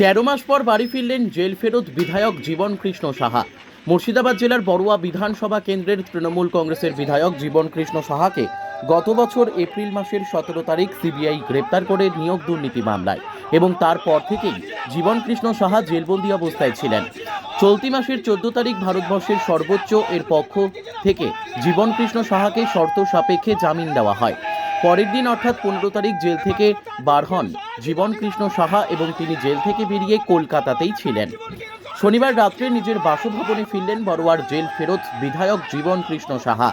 তেরো মাস পর বাড়ি ফিরলেন জেল ফেরত বিধায়ক জীবন কৃষ্ণ সাহা। মুর্শিদাবাদ জেলার বড়ুয়া বিধানসভা কেন্দ্রের তৃণমূল কংগ্রেসের বিধায়ক জীবন কৃষ্ণ সাহাকে গত বছর এপ্রিল মাসের সতেরো তারিখ সিবিআই গ্রেপ্তার করে নিয়োগ দুর্নীতি মামলায় এবং তারপর থেকেই জীবন কৃষ্ণ সাহা জেলবন্দি অবস্থায় ছিলেন। চলতি মাসের চোদ্দ তারিখ ভারতবর্ষের সর্বোচ্চ এর পক্ষ থেকে জীবন কৃষ্ণ সাহাকে শর্ত সাপেক্ষে জামিন দেওয়া হয়। পরের দিন অর্থাৎ পনেরো তারিখ জেল থেকে বার হন জীবন কৃষ্ণ সাহা এবং তিনি জেল থেকে বেরিয়ে কলকাতাতেই ছিলেন। শনিবার রাত্রে নিজের বাসভবনে ফিরলেন বড়োয়ার জেল ফেরত বিধায়ক জীবন কৃষ্ণ সাহা।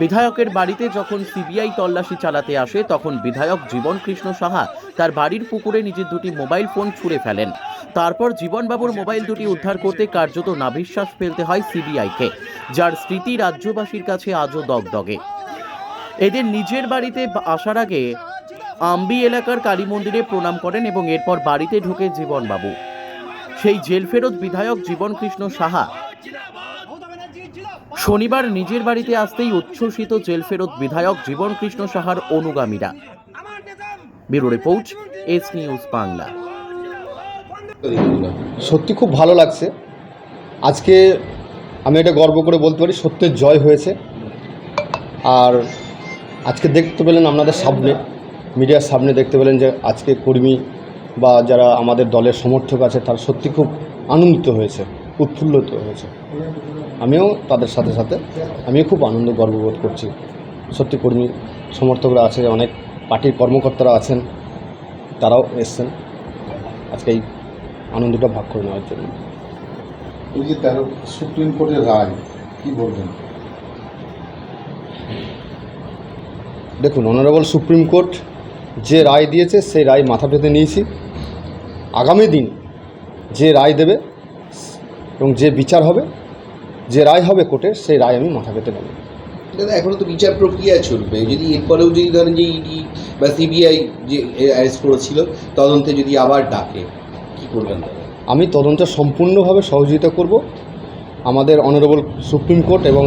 বিধায়কের বাড়িতে যখন সিবিআই তল্লাশি চালাতে আসে, তখন বিধায়ক জীবন কৃষ্ণ সাহা তার বাড়ির পুকুরে নিজের দুটি মোবাইল ফোন ছুঁড়ে ফেলেন। তারপর জীবনবাবুর মোবাইল দুটি উদ্ধার করতে কার্যত নাভিশ্বাস ফেলতে হয় সিবিআইকে, যার স্মৃতি রাজ্যবাসীর কাছে আজও দগদগে। এদের নিজের বাড়িতে আসার আগে আম্বি এলাকার কালী মন্দিরে প্রণাম করেন এবং এরপর বাড়িতে ঢোকে জীবনবাবু। সেই জেল ফেরত বিধায়ক জীবন কৃষ্ণ সাহা শনিবার নিজের বাড়িতে আসতেই উচ্ছ্বসিত জেল ফেরত বিধায়ক জীবন কৃষ্ণ সাহার অনুগামীরা। Bureau report, S news Bangla. সত্যি খুব ভালো লাগছে। আজকে আমি এটা গর্ব করে বলতে পারি, সত্যের জয় হয়েছে। আর আজকে দেখতে পেলেন আপনাদের সামনে, মিডিয়ার সামনে দেখতে পেলেন যে আজকে কর্মী বা যারা আমাদের দলের সমর্থক আছে, তারা সত্যি খুব আনন্দিত হয়েছে, উৎফুল্লিত হয়েছে। আমিও তাদের সাথে সাথে, আমিও খুব আনন্দ গর্ববোধ করছি। সত্যি কর্মী সমর্থকরা আছে, অনেক পার্টির কর্মকর্তারা আছেন, তারাও এসছেন। আজকে এই আনন্দটা ভাগ করে নেওয়ার জন্য। যে সুপ্রিম কোর্টের রায়, কি বলবেন? দেখুন অনারেবল সুপ্রিম কোর্ট যে রায় দিয়েছে সেই রায় মাথা পেতে নিয়েছি। আগামী দিন যে রায় দেবে এবং যে বিচার হবে যে রায় হবে কোর্টের সেই রায় আমি মাথা পেতে নেব। দাদা এখনও তো বিচার প্রক্রিয়া চলবে। যদি এরপরেও যদি ধরেন যে ইডি বা সিবিআই যে অ্যারেস্ট করেছিল তদন্তে যদি আবার ডাকে কি করবেন আমি তদন্তে সম্পূর্ণভাবে সহযোগিতা করব। আমাদের অনারেবল সুপ্রিম কোর্ট এবং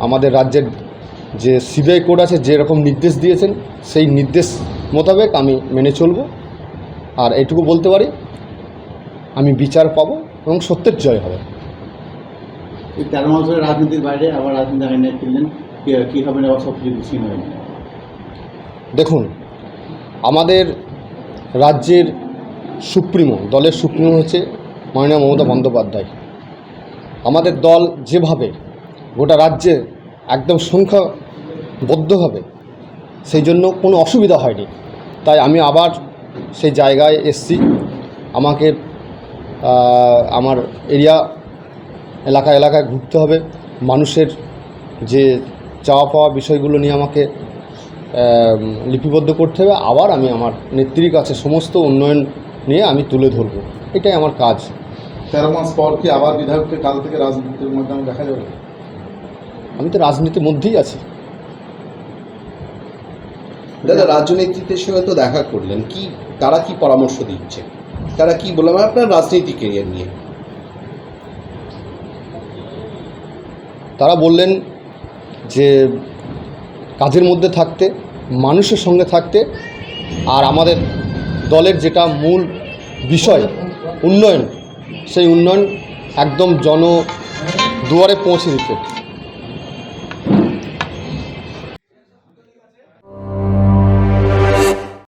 আমাদের রাজ্যের যে সিবিআই কোর্ট আছে যেরকম নির্দেশ দিয়েছেন সেই নির্দেশ মোতাবেক আমি মেনে চলব। আর এটুকু বলতে পারি আমি বিচার পাবো এবং সত্যের জয় হবে। এই তেরো মাস ধরে রাজনীতির বাইরে আবার রাজনীতি আইনে ফিরলেন কি- কি হবে না সব কিছু বিচ্ছিন্ন হয়ে দেখুন আমাদের রাজ্যের সুপ্রিমো দলের সুপ্রিমো হচ্ছে মাননীয় মমতা বন্দ্যোপাধ্যায়। আমাদের দল যেভাবে গোটা রাজ্যে একদম সংখ্যাবদ্ধভাবে সেই জন্য কোনো অসুবিধা হয়নি। তাই আমি আবার সেই জায়গায় এসছি। আমাকে আমার এরিয়া, এলাকা, এলাকায় ঘুরতে হবে। মানুষের যে চাওয়া পাওয়া বিষয়গুলো নিয়ে আমাকে লিপিবদ্ধ করতে হবে। আবার আমি আমার নেত্রীর কাছে সমস্ত উন্নয়ন নিয়ে আমি তুলে ধরব। এটাই আমার কাজ। তেরো মাস পর কি আবার বিধায়ককে কাল থেকে রাজনীতির ময়দানে দেখা যাবে? আমি তো রাজনীতির মধ্যেই আছি। দাদা রাজ্য নেতৃত্বের সঙ্গে তো দেখা করলেন। কি তারা কি পরামর্শ দিচ্ছে? তারা কি বললাম আপনার রাজনীতি কেরিয়ার নিয়ে। তারা বললেন যে কাজের মধ্যে থাকতে মানুষের সঙ্গে থাকতে আর আমাদের দলের যেটা মূল বিষয় উন্নয়ন সেই উন্নয়ন একদম জন দুয়ারে পৌঁছে দিতে।